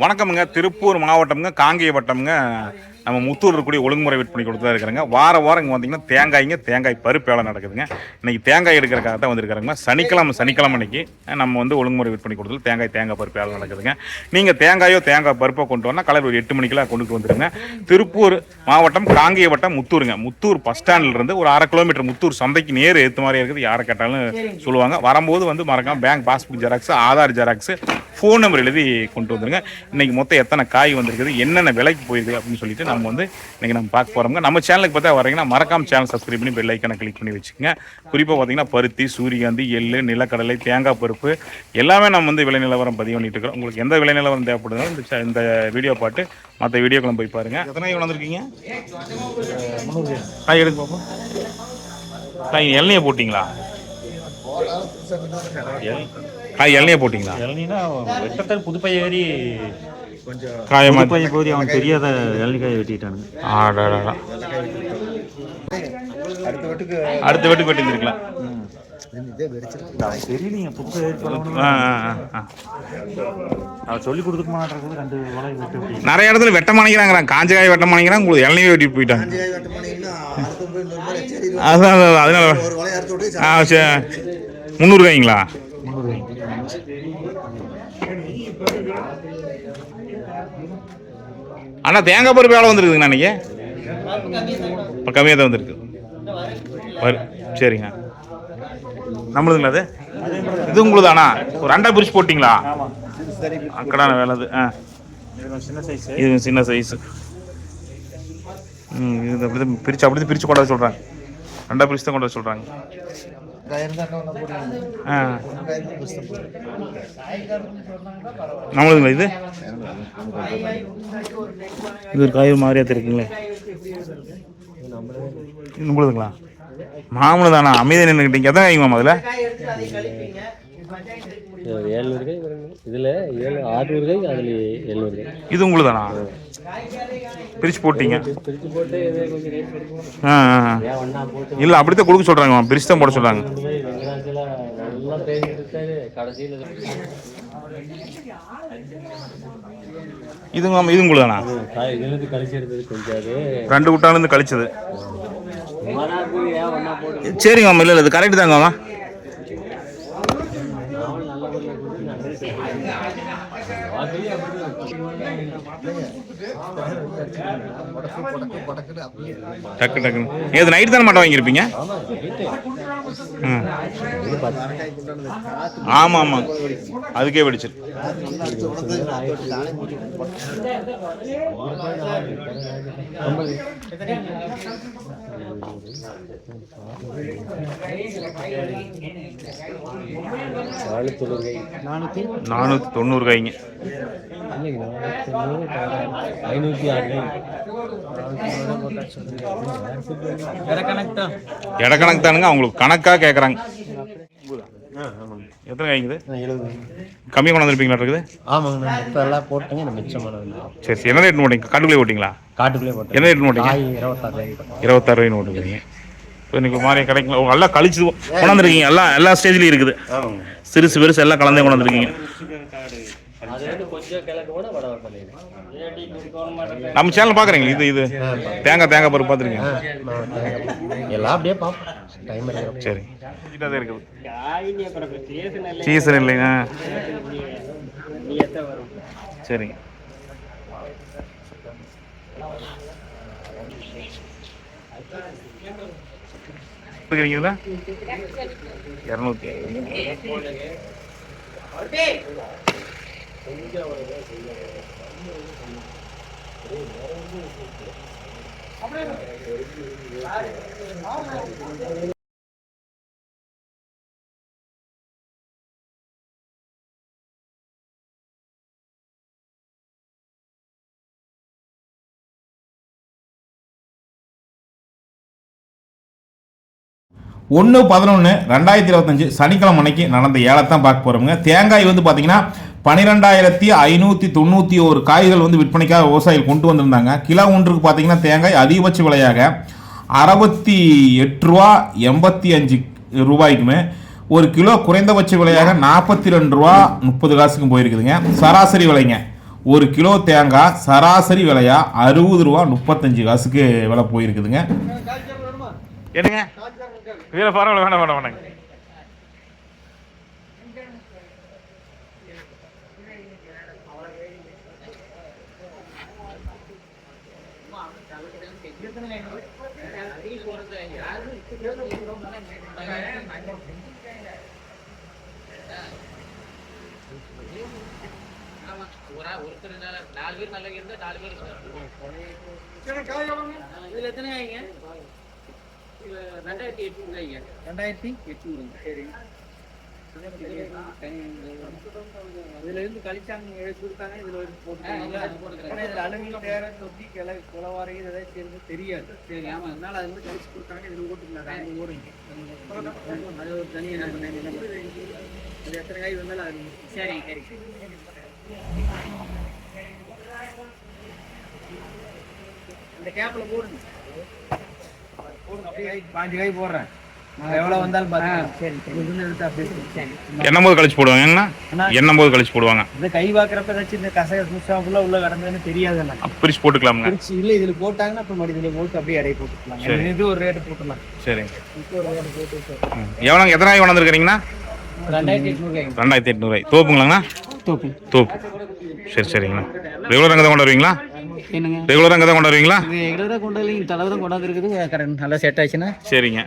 வணக்கமுங்க. திருப்பூர் மாவட்டம்ங்க காங்கேய வட்டம்ங்க. நம்ம முத்தூர் இருக்கக்கூடிய ஒழுங்குமுறை விற்பனை கொடுத்து தான் இருக்கிறாங்க. வார வாரம் இங்கே வந்தீங்கன்னா தேங்காய்ங்க தேங்காய் பருப்பு வேலை நடக்குதுங்க. இன்னைக்கு தேங்காய் எடுக்கிறக்காக தான் வந்திருக்காருங்க சனிக்கிழமை சனிக்கிழமை அன்னைக்கு நம்ம வந்து ஒழுங்குமுறை விற்பனை கொடுத்து தேங்காய் தேங்காய் பருப்பு வேலை நடக்குதுங்க. நீங்கள் தேங்காயோ தேங்காய் பருப்போ கொண்டு வரணும் கலர் ஒரு எட்டு மணிக்கெல்லாம் கொண்டுட்டு வந்துருங்க. திருப்பூர் மாவட்டம் காங்கேய வட்டம் முத்தூருங்க. முத்தூர் பஸ் ஸ்டாண்ட்ல இருந்து ஒரு அரை கிலோமீட்டர் முத்தூர் சந்தைக்கு நேர் ஏற்ற மாதிரி இருக்குது? யாரை கேட்டாலும் சொல்லுவாங்க. வரும்போது வந்து மறக்காம bank passbook xerox Aadhaar xerox phone number எழுதி கொண்டு வந்துருங்க. இன்னைக்கு மொத்தம் எத்தனை காய் வந்திருக்குது என்னென்ன விலைக்கு போயிருக்குது அப்படின்னு சொல்லிட்டு நம்ம வந்து இன்னைக்கு நம்ம பார்க்க போறோங்க நம்ம சேனலுக்கு பார்த்தா வரீங்கன்னா மறக்காம சேனல் சப்ஸ்கிரைப் பண்ணி பெல் ஐக்கனை கிளிக் பண்ணி வச்சுக்கோங்க. குறிப்பாக பார்த்தீங்கன்னா பருத்தி சூரியகாந்தி எள்ளு நிலக்கடலை தேங்காய் பருப்பு எல்லாமே நம்ம வந்து விலை நிலவரம் பதிவு பண்ணிட்டு இருக்கிறோம். உங்களுக்கு எந்த விலை நிலவரம் தேவைப்படுதோ இந்த இந்த வீடியோ பாட்டு மற்ற வீடியோக்களும் போய் பாருங்க. எத்தனை வந்திருக்கீங்க? காய் எடுக்க பார்ப்போம். காய் போட்டிங்களா? காய் இளநியை போட்டிங்களா? இளநீனா வெட்டத்தில் புதுப்பைய ஏறி காயமா புதுப்பைய போய் அவன் தெரியாத இளநிக்காயை வெட்டிட்டானுங்க ஆடாடா அடுத்த வீட்டுக்கு அடுத்த வீட்டுக்கு வெட்டி இருந்திருக்கலாம். இதே வெடிச்சிருக்கு தெரியலீங்க புதுப்பை ஏறி பழகணும் ஆ, ஆ, ஆ, ஆ. அவன் சொல்லி கொடுத்துக்க மாட்டேறது ரெண்டு வலை வெட்டு வெட்டி. நிறைய இடத்துல வெட்ட மாணிக்கிறாங்கிறாங்க காஞ்ச காய் வெட்ட மாணிக்கிறாங்க உங்களுக்கு இளநியே வெட்டிட்டு போயிட்டாங்க காஞ்சி வெட்ட பண்ணீங்கன்னா அடுத்த போய் இன்னொரு முறை சரி இது அதான் அதான், அதனால ஒரு வலையை ஆனால் அண்ணா தேங்காய் பருப்பு எவ்வளோ வந்துருக்குதுங்க அன்னைக்கு? இப்போ கம்மியாக தான் வந்திருக்கு. வரு சரிங்க நம்மளுதுங்களா அது? இது உங்களுதானா? ஒரு ரெண்டா பிரிச்சு போட்டிங்களா? அக்கடான வேலை அது ஆ. சின்ன சைஸ் இது சின்ன சைஸ் ம் இது அப்படி பிரித்து அப்படி பிரித்து கொண்டாட சொல்கிறாங்க ரெண்டா பிரித்து தான் சொல்கிறாங்க என்ன பண்ண போடுறாங்க ஆ. தான். நம்மளுதுங்களா இது? இது ஒரு காய் மாதிரியா இருக்குங்களே இது உங்களுதுங்களா மாமனு தானா அமைதி நின்றுக்கிட்டீங்க எத்தனை காய்ங்க அதில்? ஏழ்நூறு காய் இதில் ஏழு ஆறுநூறு காய் அதில் எழுநூறு காய். இது உங்களுதானா? பிரித்து போட்டீங்க. ஆ ஆ, இல்லை அப்படித்தான் கொடுக்க சொல்கிறாங்க பிரித்து தான் போட சொல்கிறாங்க இருக்காரு கடைசியில் இது. உங்களுதானா ரெண்டு குட்டாலேருந்து கழிச்சது. சரிங்க மாமா இல்லை இல்லை இது கரெக்டு தாங்க டக்கு டக்கு டக்குன்னு இது நைட்டு தானே மட்டும் வாங்கியிருப்பீங்க? ம். ஆமாம் ஆமாம் அதுக்கே வெடிச்சிரு. அறுத்து தொண்ணூறு காய் நானூற்றி தொண்ணூறு காய்ங்க ஐநூற்றி ஆறு காய் இடக்கணக்கு தானுங்க அவங்களுக்கு கணக்காக கேட்குறாங்க எத்தனை எழுபது கம்மி கொண்டு வந்துருப்பீங்களா இருக்குது ஆமாங்க நான் இப்போ எல்லாம் போட்டேங்க இந்த மிச்சமான சரி சரி. என்ன ரேட் ஓட்டிங்க காட்டுக்குள்ளே ஓட்டிங்களா? காட்டுக்குள்ளே போட்டேன். என்ன ரேட் ஓட்டிங்க காய் இருபத்தாறு இருபத்தாறு ரூபாய் ஓட்டுக்கிறீங்க இப்போ இன்னைக்கு மாதிரி கிடைக்கல. எல்லாம் கழிச்சு கொண்டாந்துருக்கீங்க எல்லாம் எல்லா ஸ்டேஜ்லையும் இருக்குது. சிறுசு பெருசு எல்லாம் கலந்தே கொண்டாந்துருக்கீங்க நம்ம சேனல் பார்க்குறீங்களா? இது இது. தேங்காய் தேங்காய் பருப்பு பார்த்துருக்கீங்க? எல்லாம் அப்படியே பார்ப்போம். சரி. இருக்குது சீசன் இல்லைங்க சரிங்க இருக்கிறீங்களா இரநூத்தி ஒன்று பதினொன்று ரெண்டாயிரத்தி இருபத்தஞ்சு சனிக்கிழமை அன்னைக்கு நடந்த ஏலத்தான் பார்க்க போகிறோங்க தேங்காய் வந்து பார்த்தீங்கன்னா பன்னிரெண்டாயிரத்தி ஐநூற்றி தொண்ணூற்றி ஒரு காய்கள் வந்து விற்பனைக்காக விவசாயிகள் கொண்டு வந்திருந்தாங்க. கிலோ ஒன்றுக்கு பார்த்தீங்கன்னா தேங்காய் அதிகபட்ச விலையாக அறுபத்தி எட்டு ரூபா எண்பத்தி அஞ்சு ரூபாய்க்குமே ஒரு கிலோ குறைந்தபட்ச விலையாக நாற்பத்தி ரெண்டு ரூபா முப்பது காசுக்கும் போயிருக்குதுங்க. சராசரி விலைங்க. ஒரு கிலோ தேங்காய் சராசரி விலையா அறுபது ரூபா முப்பத்தஞ்சு காசுக்கு விலை போயிருக்குதுங்க. என்னங்க? இதில் பரவாயில்ல வேண்டாம் வேண்டாம் வேண்டாங்க இதுல எத்தனை ஆயிங்க? இதுல ரெண்டாயிரத்தி எட்நூறுங்க ரெண்டாயிரத்தி எட்நூறுங்க. சரி இதுல இருந்து கழிச்சாங்க எடுத்து கொடுத்தாங்க இதுல இருந்து ஆனா இதுல வேற தொட்டி கிளை குளவாரை சேர்ந்து தெரியாது. சரி ஆமா. அதனால அது வந்து கழிச்சு கொடுத்தாங்க இதுல ஓட்டுருந்தாங்க அது ஓடுங்க அது ஒரு தனி அது எத்தனை காய் வந்தாலும் அது சரி சரி போடுங்க. போடுங்க அப்படியே பாஞ்சு காய் போடுறேன். நான் எவ்வளவு வந்தாலும் சரி சரி. சரி எண்ணம் போது கழிச்சு போடுவாங்கண்ணா எண்ணம் போது கழிச்சு போடுவாங்க. இந்த கை பாக்குறப்ப ஏதாச்சும் இந்த கசக சுஷா ஃபுல்லா உள்ள கடந்ததுன்னு தெரியாது எனக்கு பிரிச்சு போட்டுக்கலாமுங்க பிரிச்சு இல்ல இதுல போட்டாங்கன்னா அப்புறம் மறுபடியும் இதுல போட்டு அப்படியே அடைய போட்டுக்கலாம் சரி. இது ஒரு ரேட் போட்டுலாம் சரிங்க. இது ஒரு ரேட் போட்டு எவ்வளோங்க? எத்தனை நாய் கொண்டாந்துருக்கிறீங்கன்னா ரெண்டாயிரத்தி எட்நூறு ரெண்டாயிரத்தி எட்நூறு தோப்புங்களாங்கண்ணா? தோப்பு. தோப்பு. சரி சரிங்கண்ணா. ரெகுலர் அங்கே தான் கொண்டு வருவீங்களா? என்னங்க? ரெகுலர் அங்கே தான் கொண்டு வருவீங்களா? இது எவ்வளோ கொண்டு வரல இந்த அளவு தான் கொண்டாந்து இருக்குது. கரெக்ட் நல்லா செட் ஆச்சுன்னா சரிங்க.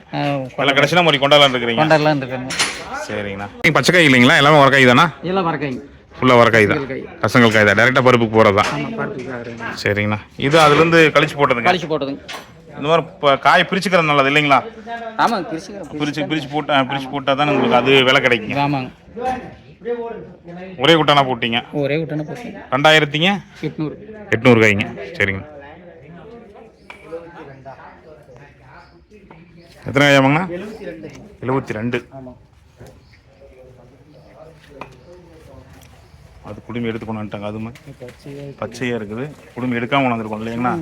எல்லாம் கடைசியில் மாதிரி கொண்டாடலாம் இருக்கிறீங்க. கொண்டாடலாம் இருக்காங்க சரிங்கண்ணா. நீங்கள் பச்சைக்காய் இல்லைங்களா? எல்லாமே வரக்காய் தானா? இதெல்லாம் வரக்காய் ஃபுல்லாக வரக்காய் தான். காய். பசங்கள் காய் தான். டேரெக்டாக பருப்புக்கு போகிறது தான். சரிங்கண்ணா. இது அதுலேருந்து கழிச்சு போட்டதுங்க? கழிச்சு போட்டதுங்க. இந்த மாதிரி இப்போ காய் பிரிச்சுக்கிறது நல்லது இல்லைங்களா? ஆமா கிருஷிக்கிறோம் பிரிச்சு பிரிச்சு போட்டா பிரிச்சு போட்டால் தான் உங்களுக்கு அது விலை கிடைக்குங்க. ஆமாங்க. ஒரே குட்டானா போட்டீங்க? ஒரே விட்டன போச்சு ரெண்டாயிரத்திங்க? எட்நூறு. எட்நூறு காய்ங்க சரிங்க. எத்தனை காய் ஆமாங்கண்ணா? எழுபத்தி ரெண்டு. அது குடுமி எடுத்து கொண்டாந்துட்டாங்க அதுமே பச்சையாக இருக்குது. குடுமி எடுக்காமல் கொண்டாந்துருக்கோம் இல்லைங்களா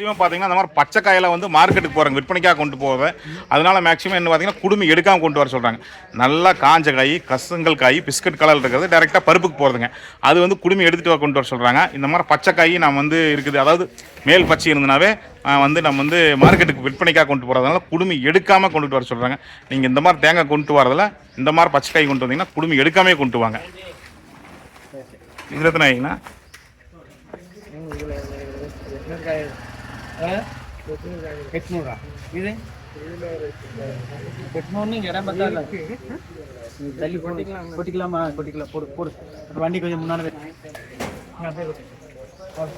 மேக்ஸிமம் பார்த்தீங்கன்னா அந்த மாதிரி பச்சை வந்து மார்க்கெட்டுக்கு போகிறாங்க விற்பனைக்காக கொண்டு போவேன் அதனால் மேக்ஸிமம் என்ன பார்த்தீங்கன்னா குடுமி எடுக்காமல் கொண்டு வர சொல்கிறாங்க நல்லா காஞ்ச காய் கசங்கள் காய் பிஸ்கட் கலர் இருக்கிறது டேரெக்டாக பருப்புக்கு போகிறதுங்க அது வந்து குடுமி எடுத்துகிட்டு வர கொண்டு வர சொல்கிறாங்க இந்த மாதிரி பச்சைக்காய் நம்ம வந்து இருக்குது அதாவது மேல் பச்சை இருந்தனாவே வந்து நம்ம வந்து மார்க்கெட்டுக்கு விற்பனைக்காக கொண்டு போகிறதுனால குடுமி எடுக்காமல் கொண்டுட்டு வர சொல்கிறாங்க நீங்கள் இந்த மாதிரி தேங்காய் கொண்டு வரதில் இந்த மாதிரி பச்சைக்காய் கொண்டு வந்தீங்கன்னா குடுமி எடுக்காமே கொண்டு வாங்க இதில் எத்தனை ஆகிங்கண்ணா எட்நூறா? இது? எட்நூறு இங்கே இடம் பார்த்தா தள்ளி போட்டு கொட்டிக்கலாமா? கொட்டிக்கலாம். போடு போடு. வண்டி கொஞ்சம் முன்னாடி ஆ,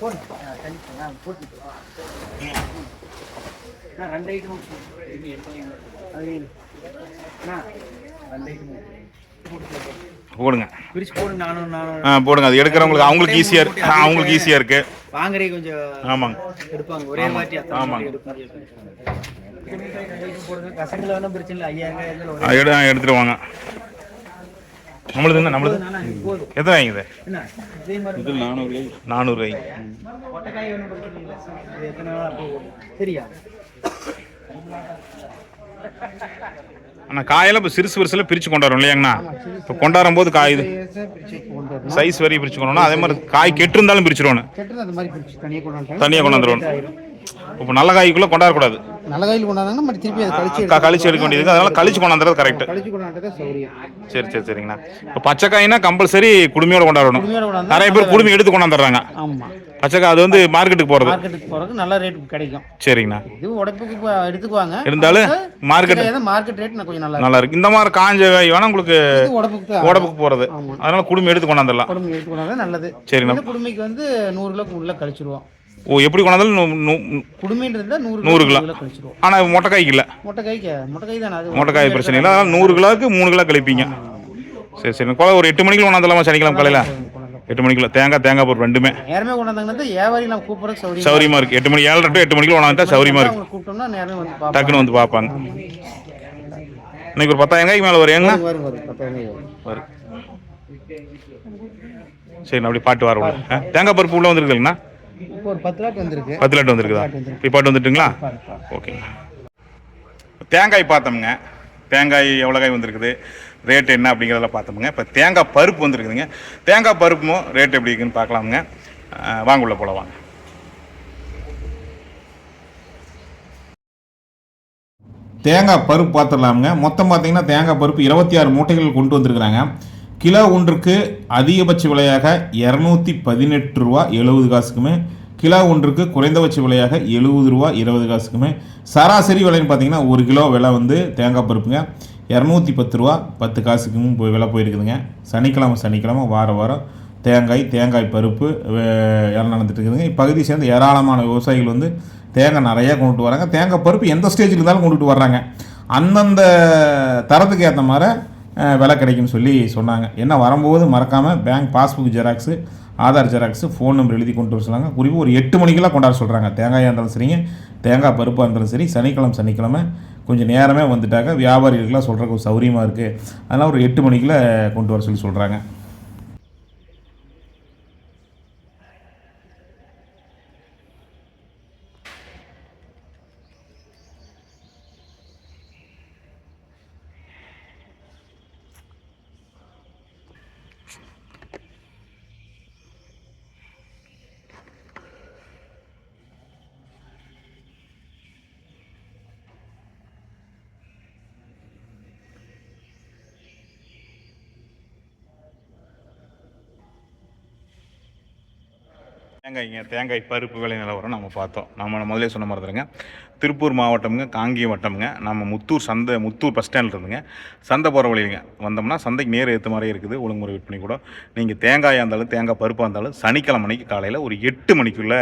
போடு, ஆ, தள்ளி ஆ, போட்டு. ஆ, ரெண்டு ஐட்டம் அது ரெண்டு ஐட்டம் போடுங்க. பிரிச்சு போடு நானும் நானும். ஆ போடுங்க. அது எடுக்கிறவங்களுக்கு அவங்களுக்கு ஈஸியாக இருக்கு ஆ, அவங்களுக்கு ஈஸியாக இருக்கு. வாங்குறே கொஞ்சம் ஆமாங்க. எடுப்பாங்க. ஒரே அத்தனை ஆமாங்க. எடுத்துட்டு வாங்க. நம்மளுது என்ன நம்மளுது? எத்தனை வாங்குது? என்ன? இதே மாதிரி நானூறு. சரியா ஆனால் காயெல்லாம் இப்போ சிறுசு சிறுசில் பிரித்து கொண்டாடுறோம் இல்லையாங்கண்ணா? இப்போ கொண்டாடும் போது காய் இது சைஸ் வரையும் பிரித்து கொண்டாடணும். அதே மாதிரி காய் கெட்டு இருந்தாலும் பிரிச்சிடணும் கெட்டது அந்த மாதிரி பிரிச்சு தனியாக கொண்டாந்து தனியாக கொண்டாந்துடணும் இப்போ நல்ல காய்க்குள்ளே கொண்டாடக்கூடாது. நல்ல கையில் திருப்பி அதை கழிச்சு எடுக்க வேண்டியது அதனால கழிச்சு கொண்டாந்துறது கரெக்ட் சரி சரி சரிங்கண்ணா. இப்போ பச்சை காய்னா கம்பல்சரி குடுமையோட கொண்டாடணும். நிறைய பேர் குடுமி எடுத்து கொண்டாந்துடுறாங்க. ஆமாம் பச்சைக்காய் அது வந்து மார்க்கெட்டுக்கு போகிறது மார்க்கெட்டுக்கு போகிறதுக்கு நல்ல ரேட் கிடைக்கும். சரிங்கண்ணா. இது உடம்புக்கு இப்போ எடுத்துக்குவாங்க. இருந்தாலும் மார்க்கெட் மார்க்கெட் ரேட் கொஞ்சம் நல்லா நல்லா இருக்கு இந்த மாதிரி காஞ்ச காய் வேணா உங்களுக்கு உடம்புக்கு உடம்புக்கு போகிறது ஆமா. அதனால குடுமி எடுத்து கொண்டாந்துடலாம் குடும்பம் எடுத்து கொண்டாந்தா நல்லது. சரிண்ணா. இந்த குடுமைக்கு வந்து நூறு கிலோ உள்ள கழிச்சிருவோம். ஓ எப்படி கொண்டாந்தாலும் குடுமைன்றது நூறு நூறு கிலோ. கழிச்சிருவோம். ஆனால் மொட்டைக்காய்க்கு இல்லை. மொட்டை கைக்கு மொட்டை கை தானே அது மொட்டைக்காய் பிரச்சனை இல்லை. அதனால நூறு கிலோவுக்கு மூணு கிலோ கழிப்பீங்க. சரி சரி கொலை ஒரு எட்டு மணிக்கு கொண்டாந்துடலாமா சனிக்கிழமை காலையில்? எட்டு மணிக்குள்ள தேங்காய் தேங்காய் பொருள் ரெண்டுமே. நேரமே கொண்டாந்தாங்கன்னா வியாபாரி நம்ம சௌரியம் சௌரியமா இருக்கு. எட்டு மணி ஏழரை டு எட்டு மணிக்குள்ள கொண்டாந்துட்டா சௌரியமா இருக்கு. கூப்பிட்டோம்னா நேரமே வந்து டக்குன்னு வந்து பார்ப்பாங்க. இன்னைக்கு ஒரு பத்தாயிரம் காய்க்கு மேலே வரும் ஏங்கண்ணா? வரும் வரும். வரும். வரும். சரி நான் அப்படி பாட்டு வர விடு. ஆ, தேங்காய் பருப்பு உள்ள வந்துருக்குங்கண்ணா இப்போ ஒரு பத்து லாட் வந்திருக்கு. பத்து லாட்டு வந்துருக்குதா? இப்போ பாட்டு வந்துட்டுங்களா? ஓகேங்க தேங்காய் பார்த்தோம்ங்க. தேங்காய் எவ்வளோ காய் வந்திருக்குது? ரேட் என்ன அப்படிங்கிறதெல்லாம் பார்த்தோமுங்க. இப்போ தேங்காய் பருப்பு வந்துருக்குதுங்க. தேங்காய் பருப்பும் ரேட் எப்படி இருக்குன்னு பார்க்கலாமுங்க. வாங்க உள்ள போல வாங்க. தேங்காய் பருப்பு பார்த்துடலாமுங்க. மொத்தம் பார்த்தீங்கன்னா தேங்காய் பருப்பு இருபத்தி ஆறு மூட்டைகள் கொண்டு வந்திருக்கிறாங்க. கிலோ ஒன்றுக்கு அதிகபட்ச விலையாக இரநூத்தி பதினெட்டு ரூபா எழுபது காசுக்குமே கிலோ ஒன்றுக்கு குறைந்தபட்ச விலையாக எழுபது ரூபா இருபது காசுக்குமே. சராசரி விலைன்னு பார்த்தீங்கன்னா ஒரு கிலோ விலை வந்து தேங்காய் பருப்புங்க. இரநூத்தி பத்து ரூபா பத்து காசுக்கும் போய் விலை போயிருக்குதுங்க. சனிக்கிழமை சனிக்கிழமை வார வாரம் தேங்காய் தேங்காய் பருப்பு வேலை நடந்துட்டு இருக்குதுங்க. இப்பகுதியை சேர்ந்த ஏராளமான விவசாயிகள் வந்து தேங்காய் நிறையா கொண்டுட்டு வராங்க. தேங்காய் பருப்பு எந்த ஸ்டேஜில் இருந்தாலும் கொண்டுட்டு வர்றாங்க. அந்தந்த தரத்துக்கு ஏற்ற மாதிரி விலை கிடைக்கும்னு சொல்லி சொன்னாங்க. என்ன வரும்போது மறக்காமல் bank passbook xerox Aadhaar xerox phone number எழுதி கொண்டு வர சொன்னாங்க. குறிப்பாக ஒரு எட்டு மணிக்கெல்லாம் கொண்டாட சொல்கிறாங்க தேங்காயாக இருந்தாலும் சரிங்க தேங்காய் பருப்பாக இருந்தாலும் சரி சனிக்கிழமை சனிக்கிழமை கொஞ்சம் நேரமே வந்துட்டாக்க வியாபாரிகளுக்கெல்லாம் சொல்கிறக்கு ஒரு இருக்குது அதனால் ஒரு எட்டு மணிக்குள்ளே கொண்டு வர சொல்லி சொல்கிறாங்க தேங்காய்ங்க தேங்காய் பருப்பு விலை நிலவரம் நம்ம பார்த்தோம். நம்ம முதலே சொன்ன மாதிரி இருங்க திருப்பூர் மாவட்டம்ங்க காங்கி வட்டம்ங்க. நம்ம முத்தூர் சந்தை முத்தூர் பஸ் ஸ்டாண்டில் இருந்துங்க. சந்தை போகிற வழியிலுங்க. வந்தோம்னா சந்தைக்கு நேர் ஏற்ற மாதிரி இருக்குது. ஒழுங்குமுறை விற்பனை கூட. நீங்கள் தேங்காயாக இருந்தாலும் தேங்காய் பருப்பாக இருந்தாலும் சனிக்கிழமை மணிக்கு காலையில் ஒரு எட்டு மணிக்குள்ளே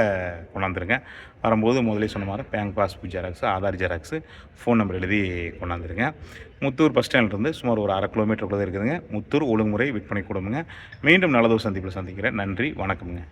கொண்டாந்துருங்க. வரும்போது முதலே சொன்ன மாதிரி bank passbook xerox Aadhaar xerox phone number எழுதி கொண்டாந்துருங்க. முத்தூர் பஸ் ஸ்டாண்ட்லேருந்து சுமார் ஒரு அரை கிலோமீட்டருக்குள்ளே இருக்குதுங்க. முத்தூர் ஒழுங்குமுறை விற்பனை கூடமுங்க. மீண்டும் நல்லதோ சந்திப்பில் சந்திக்கிறேன். நன்றி வணக்கமுங்க.